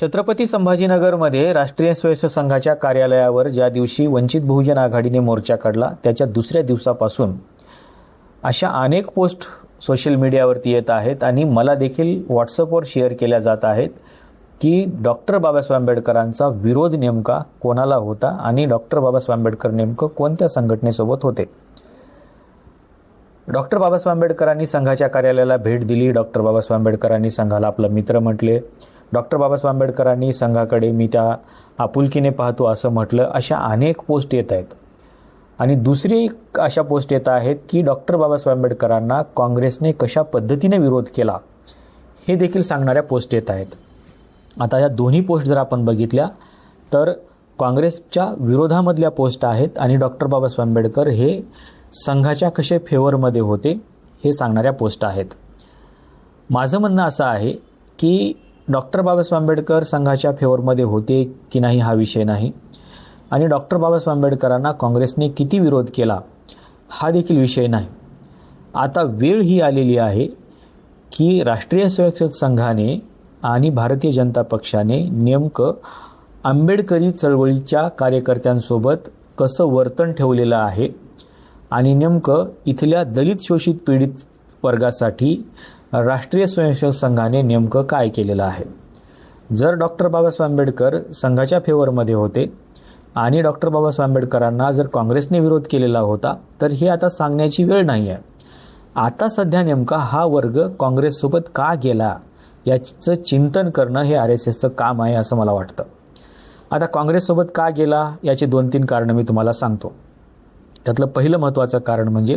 छत्रपती संभाजीनगरमध्ये राष्ट्रीय स्वयंसेवक संघाच्या कार्यालयावर ज्या दिवशी वंचित बहुजन आघाडीने मोर्चा काढला त्याच्या दुसऱ्या दिवसापासून अशा अनेक पोस्ट सोशल मीडियावरती येत आहेत आणि मला देखील व्हॉट्सअपवर शेअर केल्या जात आहेत की डॉक्टर बाबासाहेब आंबेडकरांचा विरोध नेमका कोणाला होता आणि डॉक्टर बाबासाहेब आंबेडकर नेमकं कोणत्या संघटनेसोबत होते? डॉक्टर बाबासाहेब आंबेडकरांनी संघाच्या कार्यालयाला भेट दिली डॉक्टर बाबासाहेब आंबेडकरांनी संघाला आपलं मित्र म्हटले. डॉक्टर बाबासाहेब आंबेडकरांनी संघाकडे मी त्या आपुलकीने पाहतो असं म्हटलं अशा अनेक पोस्ट येत आहेत. आणि दुसरी एक अशा पोस्ट येत आहेत की डॉक्टर बाबासाहेब आंबेडकरांना काँग्रेसने कशा पद्धतीने विरोध केला हे देखील सांगणाऱ्या पोस्ट येत आहेत. आता या दोन्ही पोस्ट जर आपण बघितल्या तर काँग्रेसच्या विरोधामधल्या पोस्ट आहेत आणि डॉक्टर बाबासाहेब आंबेडकर हे संघाच्या कसे फेवरमध्ये होते हे सांगणाऱ्या पोस्ट आहेत. माझं म्हणणं असं आहे की डॉक्टर बाबासाहेब आंबेडकर संघाच्या फेवरमध्ये होते की नाही हा विषय नाही. आणि डॉक्टर बाबासाहेब आंबेडकरांना काँग्रेसने किती विरोध केला हा देखील विषय नाही. आता वेळ ही आलेली आहे की राष्ट्रीय स्वयंसेवक संघाने आणि भारतीय जनता पक्षाने नेमकं आंबेडकरी चळवळीच्या कार्यकर्त्यांसोबत कसं वर्तन ठेवलेलं आहे आणि नेमकं इथल्या दलित शोषित पीडित वर्गासाठी राष्ट्रीय स्वयंसेवक संघाने नेमकं काय केलेलं आहे? जर डॉक्टर बाबासाहेब आंबेडकर संघाच्या फेवरमध्ये होते आणि डॉक्टर बाबासाहेब आंबेडकरांना जर काँग्रेसने विरोध केलेला होता तर हे आता सांगण्याची वेळ नाही आहे आता सध्या नेमका हा वर्ग काँग्रेससोबत का गेला याचं चिंतन करणं हे आर एस एसचं काम आहे असं मला वाटतं. आता काँग्रेससोबत का गेला याचे दोन तीन कारणं मी तुम्हाला सांगतो. त्यातलं पहिलं महत्त्वाचं कारण म्हणजे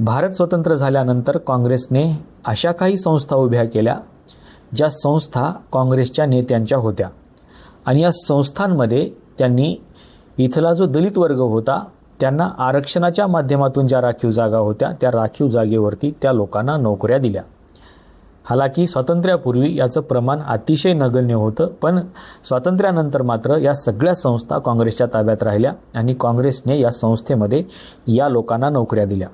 भारत स्वतंत्र झाल्यानंतर काँग्रेसने अशा काही संस्था उभ्या केल्या ज्या संस्था काँग्रेसच्या नेत्यांच्या होत्या. आणि या संस्थांमध्ये त्यांनी इथला जो दलित वर्ग होता त्यांना आरक्षणाच्या माध्यमातून ज्या राखीव जागा होत्या त्या राखीव जागेवरती त्या लोकांना नोकऱ्या दिल्या. हालाकी स्वातंत्र्यापूर्वी याचं प्रमाण अतिशय नगण्य होतं पण स्वातंत्र्यानंतर मात्र या सगळ्या संस्था काँग्रेसच्या ताब्यात राहिल्या आणि काँग्रेसने या संस्थेमध्ये या लोकांना नोकऱ्या दिल्या.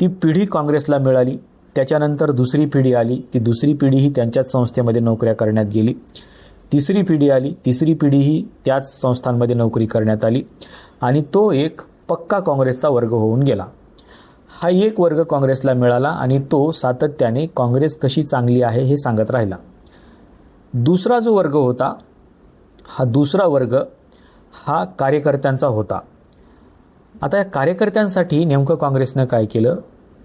ती पिढी काँग्रेसला मिळाली. त्याच्यानंतर दुसरी पिढी आली. ती दुसरी पिढीही त्यांच्याच संस्थेमध्ये नोकऱ्या करण्यात गेली. तिसरी पिढी आली. तिसरी पिढीही त्याच संस्थांमध्ये नोकरी करण्यात आली. आणि तो एक पक्का काँग्रेसचा वर्ग होऊन गेला. हा एक वर्ग काँग्रेसला मिळाला आणि तो सातत्याने काँग्रेस कशी चांगली आहे हे सांगत राहिला. दुसरा जो वर्ग होता हा दुसरा वर्ग हा कार्यकर्त्यांचा होता. आता या कार्यकर्त्यांसाठी नेमकं काँग्रेसनं काय केलं?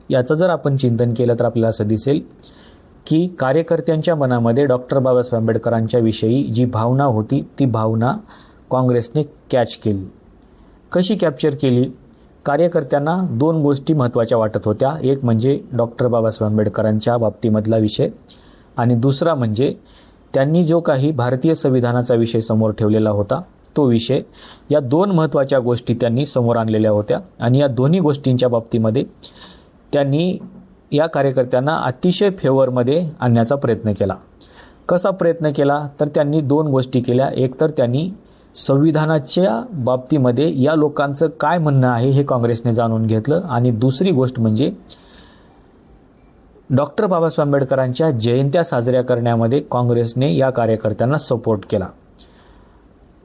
याचं जर आपण चिंतन केलं तर आपल्याला असं दिसेल की कार्यकर्त्यांच्या मनामध्ये डॉक्टर बाबासाहेब आंबेडकरांच्या विषयी जी भावना होती ती भावना काँग्रेसने कॅच केली. कशी कॅप्चर केली? कार्यकर्त्यांना दोन गोष्टी महत्त्वाच्या वाटत होत्या. एक म्हणजे डॉक्टर बाबासाहेब आंबेडकरांच्या बाबतीमधला विषय आणि दुसरा म्हणजे त्यांनी जो काही भारतीय संविधानाचा विषय समोर ठेवलेला होता तो विषय. या दोन महत्त्वाच्या गोष्टी त्यांनी समोर आणलेल्या होत्या आणि या दोन्ही गोष्टींच्या बाबतीमध्ये त्यांनी या कार्यकर्त्यांना अतिशय फेवरमध्ये आणण्याचा प्रयत्न केला. कसा प्रयत्न केला? तर त्यांनी दोन गोष्टी केल्या. एक तर त्यांनी संविधानाच्या बाबतीमध्ये या लोकांचं काय म्हणणं आहे हे काँग्रेसने जाणून घेतलं आणि दुसरी गोष्ट म्हणजे डॉक्टर बाबासाहेब आंबेडकरांच्या जयंत्या साजऱ्या करण्यामध्ये काँग्रेसने या कार्यकर्त्यांना सपोर्ट केला.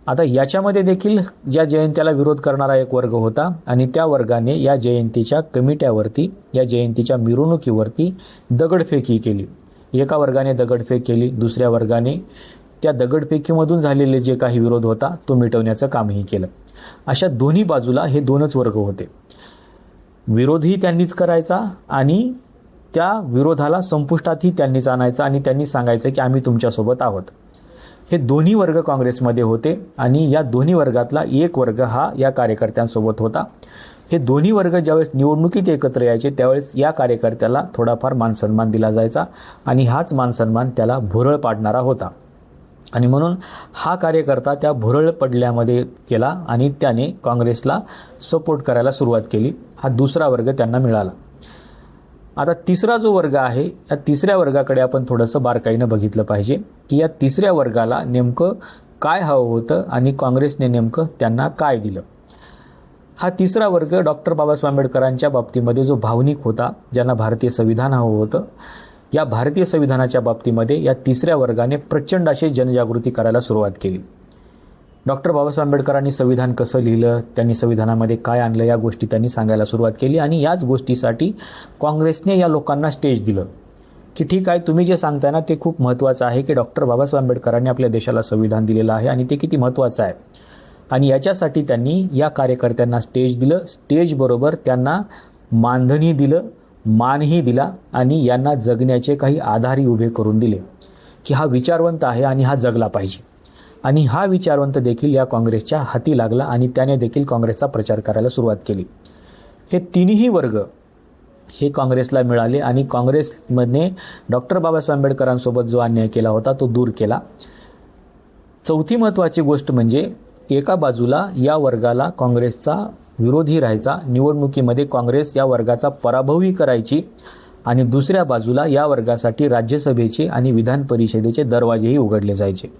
आता याच्यामध्ये देखील ज्या जयंत्याला विरोध करणारा एक वर्ग होता आणि त्या वर्गाने या जयंतीच्या कमिट्यावरती या जयंतीच्या मिरवणुकीवरती दगडफेकी केली. एका वर्गाने दगडफेक केली दुसऱ्या वर्गाने त्या दगडफेकीमधून झालेले जे काही विरोध होता तो मिटवण्याचं कामही केलं. अशा दोन्ही बाजूला हे दोनच वर्ग होते. विरोधही त्यांनीच करायचा आणि त्या विरोधाला संपुष्टातही त्यांनीच आणायचा आणि त्यांनी सांगायचं की आम्ही तुमच्यासोबत आहोत. हे दोन्ही वर्ग काँग्रेसमध्ये होते आणि या दोन्ही वर्गातला एक वर्ग हा या कार्यकर्त्यांसोबत होता. हे दोन्ही वर्ग ज्यावेळेस निवडणुकीत एकत्र यायचे त्यावेळेस या कार्यकर्त्याला थोडाफार मानसन्मान दिला जायचा आणि हाच मानसन्मान त्याला भुरळ पाडणारा होता. आणि म्हणून हा कार्यकर्ता त्या भुरळ पडल्यामध्ये केला आणि त्याने काँग्रेसला सपोर्ट करायला सुरुवात केली. हा दुसरा वर्ग त्यांना मिळाला. आता तिसरा जो वर्ग आहे या तिसऱ्या वर्गाकडे आपण थोडंसं बारकाईनं बघितलं पाहिजे की या तिसऱ्या वर्गाला नेमकं काय हवं होतं आणि काँग्रेसने नेमकं त्यांना काय दिलं. हा तिसरा वर्ग डॉक्टर बाबासाहेब आंबेडकरांच्या बाबतीमध्ये जो भावनिक होता ज्यांना भारतीय संविधान हवं होतं या भारतीय संविधानाच्या बाबतीमध्ये या तिसऱ्या वर्गाने प्रचंड अशी जनजागृती करायला सुरुवात केली. डॉक्टर बाबासाहेब आंबेडकरांनी संविधान कसं लिहिलं त्यांनी संविधानामध्ये काय आणलं या गोष्टी त्यांनी सांगायला सुरुवात केली आणि याच गोष्टीसाठी काँग्रेसने या लोकांना स्टेज दिलं. की ठीक आहे तुम्ही जे सांगताय ना ते खूप महत्त्वाचं आहे की डॉक्टर बाबासाहेब आंबेडकरांनी आपल्या देशाला संविधान दिलेलं आहे आणि ते किती महत्त्वाचं आहे. आणि याच्यासाठी त्यांनी या कार्यकर्त्यांना स्टेज दिलं. स्टेजबरोबर त्यांना मानधनही दिलं मानही दिला आणि यांना जगण्याचे काही आधारही उभे करून दिले. की हा विचारवंत आहे आणि हा जगला पाहिजे. आणि हा विचारवंत देखील या काँग्रेसच्या हाती लागला आणि त्याने देखील काँग्रेसचा प्रचार करायला सुरुवात केली. हे तिन्ही वर्ग हे काँग्रेसला मिळाले आणि काँग्रेसमध्ये डॉक्टर बाबासाहेब आंबेडकरांसोबत जो अन्याय केला होता तो दूर केला. चौथी महत्त्वाची गोष्ट म्हणजे एका बाजूला या वर्गाला काँग्रेसचा विरोधी राहायचा निवडणुकीमध्ये काँग्रेस या वर्गाचा पराभवही करायची आणि दुसऱ्या बाजूला या वर्गासाठी राज्यसभेचे आणि विधान परिषदेचे दरवाजेही उघडले जायचे.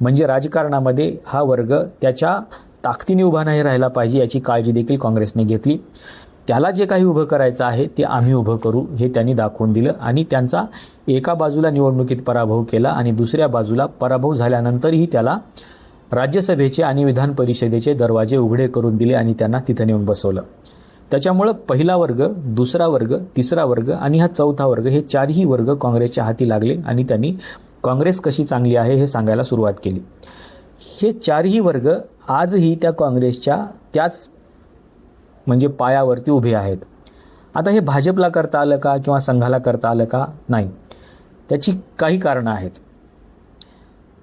म्हणजे राजकारणामध्ये हा वर्ग त्याच्या ताकदीने उभा नाही राहिला पाहिजे याची काळजी देखील काँग्रेसने घेतली. त्याला जे काही उभं करायचं आहे ते आम्ही उभं करू हे त्यांनी दाखवून दिलं आणि त्यांचा एका बाजूला निवडणुकीत पराभव केला आणि दुसऱ्या बाजूला पराभव झाल्यानंतरही त्याला राज्यसभेचे आणि विधान परिषदेचे दरवाजे उघडे करून दिले आणि त्यांना तिथं नेऊन बसवलं. त्याच्यामुळं पहिला वर्ग दुसरा वर्ग तिसरा वर्ग आणि हा चौथा वर्ग हे चारही वर्ग काँग्रेसच्या हाती लागले आणि त्यांनी काँग्रेस कशी चांगली आहे हे सांगायला सुरुवात केली. हे चारही वर्ग आजही त्या काँग्रेसच्या त्याच म्हणजे पायावरती उभे आहेत. आता हे भाजपला करता आलं का किंवा संघाला करता आलं का? नाही. त्याची काही कारणं आहेत.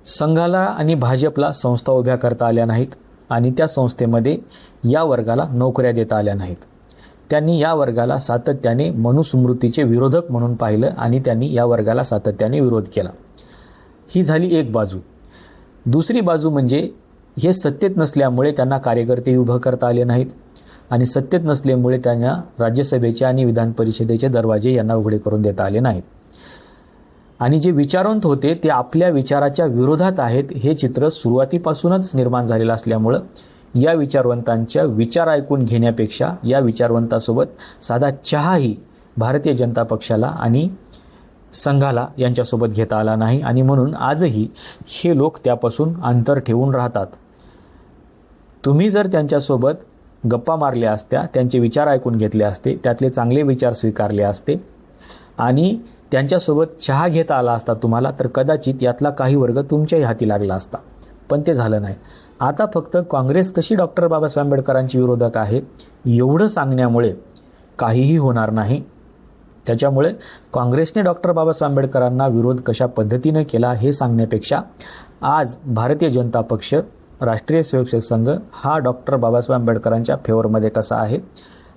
संघाला आणि भाजपला संस्था उभ्या करता आल्या नाहीत आणि त्या संस्थेमध्ये या वर्गाला नोकऱ्या देता आल्या नाहीत. त्यांनी या वर्गाला सातत्याने मनुस्मृतीचे विरोधक म्हणून पाहिलं आणि त्यांनी या वर्गाला सातत्याने विरोध केला. ही झाली एक बाजू. दुसरी बाजू म्हणजे हे सत्तेत नसल्यामुळे त्यांना कार्यकर्ते उभं करता आले नाहीत आणि सत्तेत नसल्यामुळे त्यांना राज्यसभेचे आणि विधान परिषदेचे दरवाजे यांना उघडे करून देता आले नाहीत. आणि जे विचारवंत होते ते आपल्या विचाराच्या विरोधात आहेत हे चित्र सुरुवातीपासूनच निर्माण झालेलं असल्यामुळं या विचारवंतांच्या विचार ऐकून घेण्यापेक्षा या विचारवंतासोबत साधा चहाही भारतीय जनता पक्षाला आणि संघाला यांच्यासोबत घेता आला नाही आणि म्हणून आजही हे लोक त्यापासून अंतर ठेवून राहतात. तुम्ही जर त्यांच्यासोबत गप्पा मारल्या असत्या त्यांचे विचार ऐकून घेतले असते त्यातले चांगले विचार स्वीकारले असते आणि त्यांच्यासोबत चहा घेता आला असता तुम्हाला तर कदाचित यातला काही वर्ग तुमच्याही हाती लागला असता. पण ते झालं नाही. आता फक्त काँग्रेस कशी डॉक्टर बाबासाहेब आंबेडकरांची विरोधक आहे एवढं सांगण्यामुळे काहीही होणार नाही. त्याच्यामुळे काँग्रेसने डॉक्टर बाबासाहेब आंबेडकरांना विरोध कशा पद्धतीनं केला हे सांगण्यापेक्षा आज भारतीय जनता पक्ष राष्ट्रीय स्वयंसेवक संघ हा डॉक्टर बाबासाहेब आंबेडकरांच्या फेवरमध्ये कसा आहे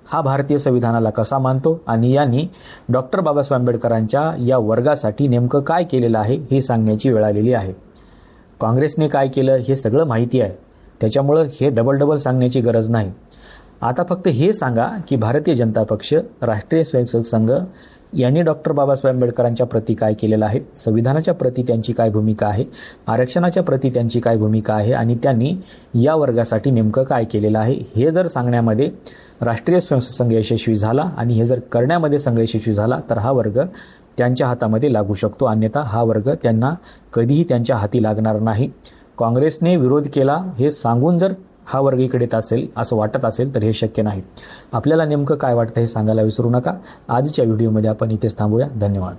हा भारतीय संविधानाला कसा मानतो आणि यांनी डॉक्टर बाबासाहेब आंबेडकरांच्या या वर्गासाठी नेमकं काय केलेलं आहे हे सांगण्याची वेळ आलेली आहे. काँग्रेसने काय केलं हे सगळं माहिती आहे. त्याच्यामुळं हे डबल डबल सांगण्याची गरज नाही. आता फक्त हे सांगा की भारतीय जनता पक्ष राष्ट्रीय स्वयंसेवक संघ यांनी डॉक्टर बाबासाहेब आंबेडकरांच्या प्रती काय केलेलं आहे संविधानाच्या प्रती त्यांची काय भूमिका आहे? आरक्षणाच्या प्रती त्यांची काय भूमिका आहे? आणि त्यांनी या वर्गासाठी नेमकं काय केलेलं आहे? हे जर सांगण्यामध्ये राष्ट्रीय स्वयंसेवक संघ यशस्वी झाला आणि हे जर करण्यामध्ये संघ यशस्वी झाला तर हा वर्ग त्यांच्या हातामध्ये लागू शकतो. अन्यथा हा वर्ग त्यांना कधीही त्यांच्या हाती लागणार नाही. काँग्रेसने विरोध केला हे सांगून जर हा वर्ग असेल असं वाटत असेल तर हे शक्य नाही. आपल्याला नेमकं काय वाटतं हे सांगायला विसरू नका. आजच्या व्हिडिओमध्ये आपण इथेच थांबूया. धन्यवाद.